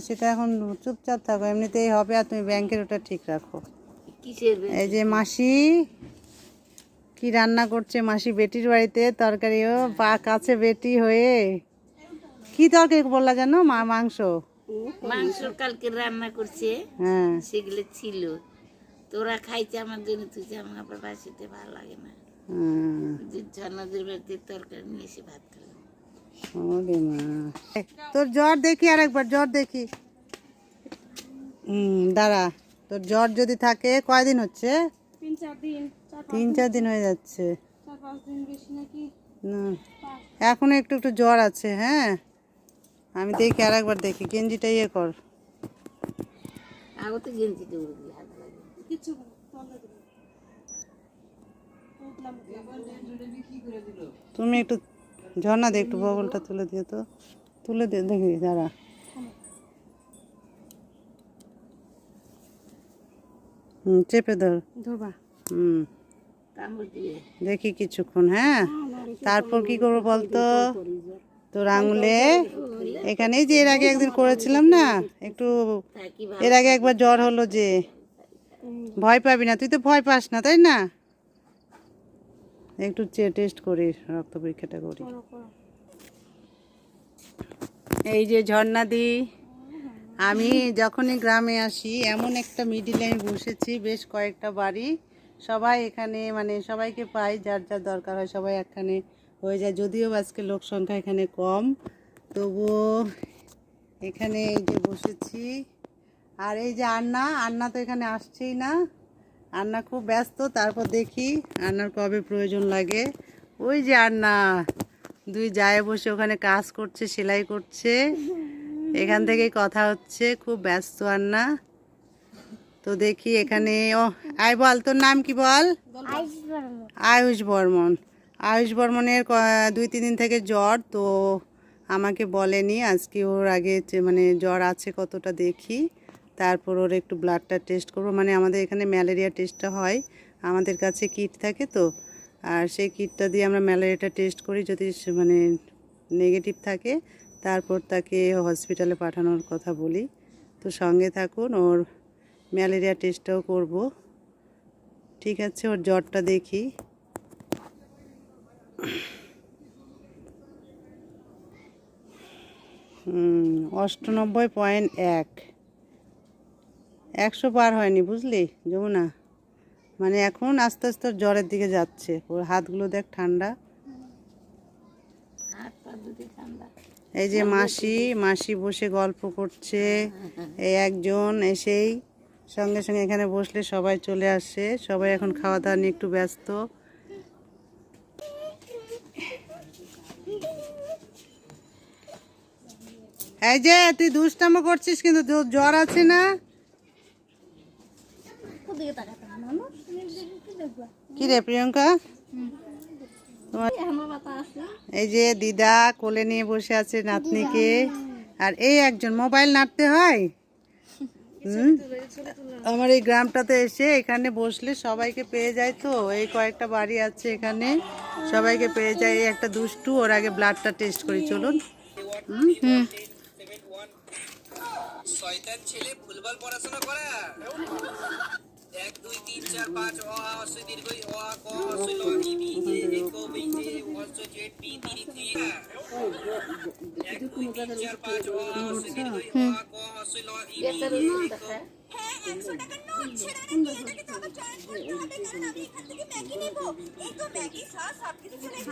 সেটা এখন চুপচাপ থাকো এমনিতেই হবে আর তুমি ব্যাংকের ওটা ঠিক রাখো। এই যে মাসি কি রান্না করছে মাসি বেটির বাড়িতে? তরকারিও বা কাছে বেটি হয়ে। কি তরকারি বললা জানো? মা মাংস। মাংস কালকে রান্না করছে হ্যাঁ। সেগুলো ছিল। তোরা খাইছে আমার জন্য তুই আমার বাসিতে ভালো লাগে না। হুম। যে ঝর্ণাদের বাড়িতে তরকারি নিয়ে এসে ভাত ওরে মা। তোর জ্বর দেখি আর একবার জ্বর দেখি। হুম দাঁড়া তোর জ্বর যদি থাকে কয়দিন হচ্ছে? তিন চার দিন চার তিন চার দিন হয়ে যাচ্ছে। চার পাঁচ দিন বেশি নাকি? না এখনও একটু একটু জ্বর আছে হ্যাঁ? আমি দেখি আর একবার দেখি গেঞ্জিটা ইয়ে কর। তুমি একটু ঝর্ণা দিয়ে একটু বগলটা তুলে দিও তো তুলে দিয়ে দেখি দাঁড়া। হুম চেপে ধর। হুম। দেখি কিছুক্ষণ হ্যাঁ? তারপর কি করব বলতো? তোর আঙুলে এখানেই যে এর আগে একদিন করেছিলাম না একটু এর আগে একবার জ্বর হলো যে। ভয় পাবি না তুই তো ভয় পাস না তাই না? একটু টেস্ট করি রক্ত পরীক্ষাটা করি। এই যে ঝর্ণা দি আমি যখনই গ্রামে আসি এমন একটা মিডিলে আমি বসেছি বেশ কয়েকটা বাড়ি। সবাই এখানে মানে সবাইকে পাই যার যার দরকার হয় সবাই এখানে হয়ে যায়। যদিও আজকে লোক সংখ্যা এখানে কম তবুও এখানে এই যে বসেছি। আর এই যে আন্না আন্না তো এখানে আসছেই না। আন্না খুব ব্যস্ত, তারপর দেখি আন্নার কবে প্রয়োজন লাগে। ওই যে আন্না, দুই যায় বসে ওখানে কাজ করছে, সেলাই করছে। এখান থেকেই কথা হচ্ছে, খুব ব্যস্ত আন্না। তো দেখি এখানে, ও, আয় বল, তোর নাম কি বল? আয়ুষ বর্মন। আয়ুষ বর্মনের দুই, তিন দিন থেকে জ্বর, তো আমাকে বলেনি, আজকে ওর আগে মানে জ্বর আছে কতটা দেখি। তারপর ওর একটু ব্লাডটা টেস্ট করব। মানে আমাদের এখানে ম্যালেরিয়া টেস্টটা হয়। আমাদের কাছে কিট থাকে তো। আর সেই কিটটা দিয়ে আমরা ম্যালেরিয়াটা টেস্ট করি যদি মানে নেগেটিভ থাকে। তারপর তাকে হসপিটালে পাঠানোর কথা বলি। তো সঙ্গে থাকুন, ওর ম্যালেরিয়া টেস্টটাও করব। ঠিক আছে, ওর জ্বরটা দেখি। অষ্টানব্বই পয়েন্ট এক। একশো পার হয়নি বুঝলি? যমুনা। মানে এখন আস্তে আস্তে জ্বরের দিকে যাচ্ছে। ওর হাতগুলো দেখ ঠান্ডা। এই যে মাসি মাসি বসে গল্প করছে। এই একজন এসেই সঙ্গে সঙ্গে এখানে বসলে সবাই চলে আসে। সবাই এখন খাওয়া দাওয়া নিয়ে একটু ব্যস্ত। এই যে তুই দুষ্টামো করছিস কিন্তু জ্বর আছে না ওদিকে তাকাতে হবে না, না? তুমি দেখে কি দেখবা? কি রে প্রিয়ঙ্কা? তোমার এই যে দিদা কোলে নিয়ে বসে আছে নাতনিকে। আর এই একজন মোবাইল নাড়তে হয়। আমার এই গ্রামটাতে এসে এখানে বসলে সবাইকে পেয়ে যায় তো। এই কয়েকটা বাড়ি আছে এখানে। সবাইকে পেয়ে যায়। এই একটা দুষ্টু ওর আগে ব্লাডটা টেস্ট করি চলুন। হুম? হুম। শয়তান ছেলে ফুটবল পড়াশোনা করা। এক দুই তিন চার পাঁচ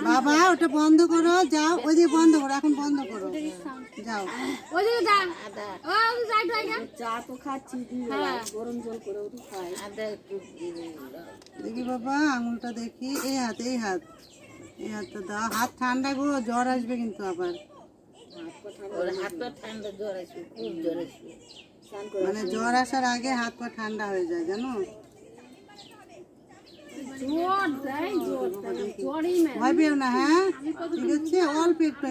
বাবা ওটা বন্ধ করো যাও ওই যে বন্ধ করো এখন বন্ধ করো। যাও। যা ও চা তো খাচ্ছি হ্যাঁ। গরম জল করে ওটু খাই। আদা একটু দেখি বাবা আঙুলটা দেখি এই হাত এই হাত। এই হাতটা দাও। হাত ঠান্ডা গো জ্বর আসবে কিন্তু আবার। হাত পা ঠান্ডা জ্বর আসবে খুব জ্বর আসবে। মানে জ্বর আসার আগে হাত পা ঠান্ডা হয়ে যায় জানো? ভয় পেও না হ্যাঁ? ঠিক আছে অল্প একটু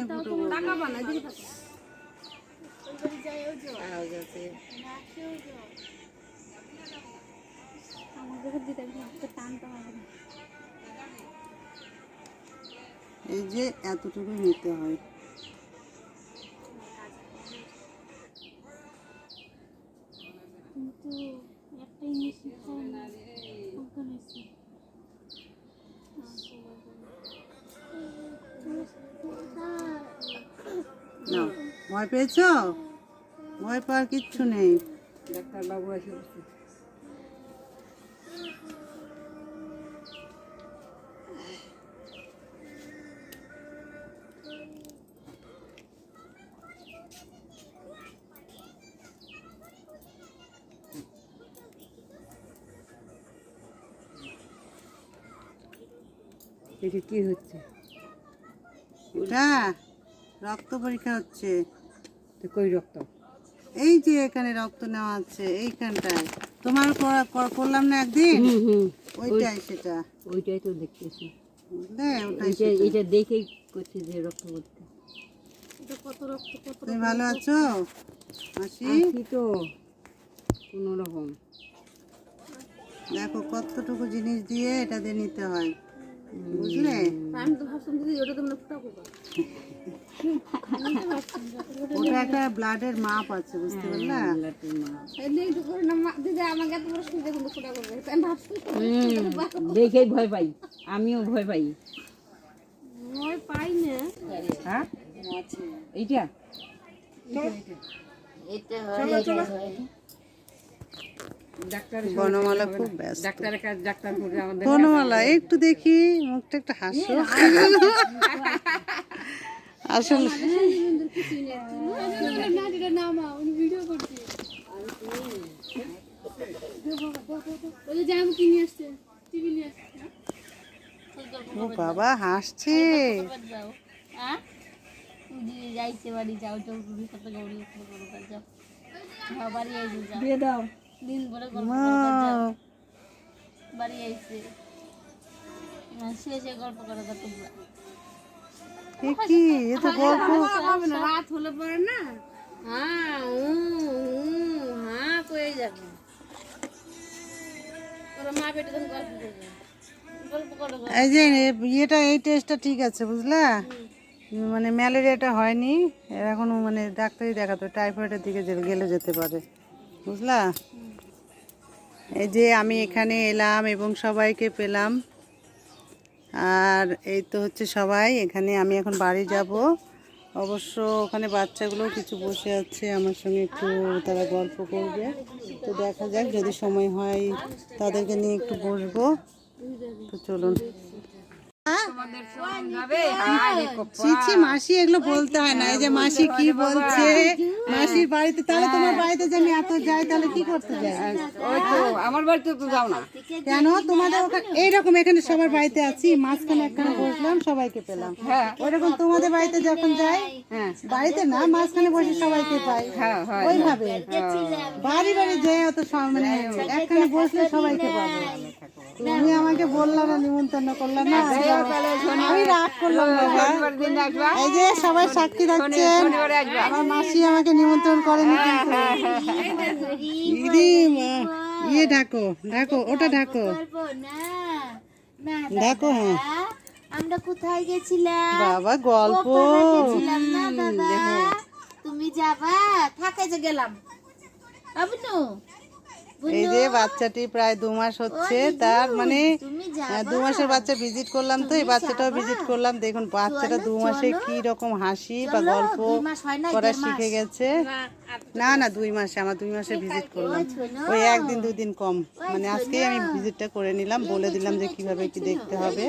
এই যে এতটুকু নিতে হয়। ভয় পেয়েছ? ভয় পাওয়ার কিচ্ছু নেই। ডাক্তারবাবু এসে। এটা কি হচ্ছে? রক্ত পরীক্ষা হচ্ছে। কই রক্ত? এই যে এখানে রক্ত নেওয়া আছে এইখানটায়। তোমার করলাম না একদিন? হুম হুম। ওইটাই সেটা। ওইটাই তো দেখতেছি। এটা দেখেই করছে যে রক্ত রক্ত তুমি ভালো আছো? আছি তো কোনো রকম। দেখো কতটুকু জিনিস দিয়ে এটা দিয়ে নিতে হয়। বুঝলে? আমি তো ভাবছিলাম ওটা তো মানে ফুটা করব ওটা একটা ব্লাডের মাপ আছে বুঝতে পারলা? দেখেই ভয় পাই। আমিও ভয় পাই। ভয় পাই না। হ্যাঁ? এইটা? এটা হয়। এটা হয়। ডাক্তার বনমালা খুব ব্যস্ত। ডাক্তারের কাছে ডাক্তার বনমালা একটু দেখি মুখটা একটু হাসো। আসলে ও বাবা হাসছে। হ্যাঁ যাইছে বাড়ি যাও যাও তুমি কত গৌরী যাও বাড়ি আইছে যাও দিয়ে দাও। দিন ভরে গল্প বাড়ি আইছে। শেষে গল্প করে তো তোমরা কি? এ তো গল্প। রাত হলে পরে না? হ্যাঁ হ্যাঁ কয়ে যাবে। এই যে ইয়েটা এই টেস্টটা ঠিক আছে বুঝলা? মানে ম্যালেরিয়াটা হয়নি এর এখনও মানে ডাক্তারই দেখাতো টাইফয়েডের দিকে গেলে যেতে পারে বুঝলা? এই যে আমি এখানে এলাম এবং সবাইকে পেলাম। আর এই তো হচ্ছে সবাই, এখানে আমি এখন বাড়ি যাব। অবশ্য ওখানে বাচ্চাগুলো কিছু বসে আছে, আমার সঙ্গে একটু তারা গল্প করবে। তো দেখা যাক, যদি সময় হয় তাদেরকে নিয়ে একটু বসবো। তো চলুন। মাসি এগুলো বলতে হয় না এই যে মাসি কি বলছে মাসির বাড়িতে তাহলে তোমার বাড়িতে যে আমি এত যাই তাহলে কি করতে যাই? আমার বাড়িতে তো যাও না। কেন? তোমাদের এইরকম এখানে সবার বাড়িতে আছি মাঝখানে একখানে বসলাম সবাইকে পেলাম। হ্যাঁ। ওইরকম তোমাদের বাড়িতে যখন যাই হ্যাঁ। বাড়িতে না মাঝখানে বসে সবাইকে পাই। হ্যাঁ হয়। ওইভাবে। বাড়ি বাড়ি যে অত মানে একখানে বসলে সবাইকে পাবো। তুমি আমাকে বললাম না নিমন্ত্রণ করলাম না। আমি রাগ করলাম এই যে সবাই সাক্ষী রাখছেন আমার মাসি আমাকে নিমন্ত্রণ করেনি কিন্তু। ইদি মা- ইয়ে ঢাকো ঢাকো ওটা ঢাকো। না না ঢাকো হ্যাঁ। আমরা কোথায় গেছিলাম? বাবা গল্প। গেছিলাম না দাদা তুমি যাবা? থাকে যে গেলাম। আবনু এই যে বাচ্চাটি প্রায় দু মাস হচ্ছে তার মানে হ্যাঁ, দু মাসের বাচ্চা ভিজিট করলাম তো এই বাচ্চাটাও ভিজিট করলাম। দেখুন বাচ্চাটা দু মাসে কি রকম হাসি বা গল্প করা শিখে গেছে। না না দুই মাসে আমার দুই মাসে ভিজিট করলাম। ওই একদিন দুই দিন কম মানে আজকেই আমি ভিজিটটা করে নিলাম বলে দিলাম যে কীভাবে কি দেখতে হবে।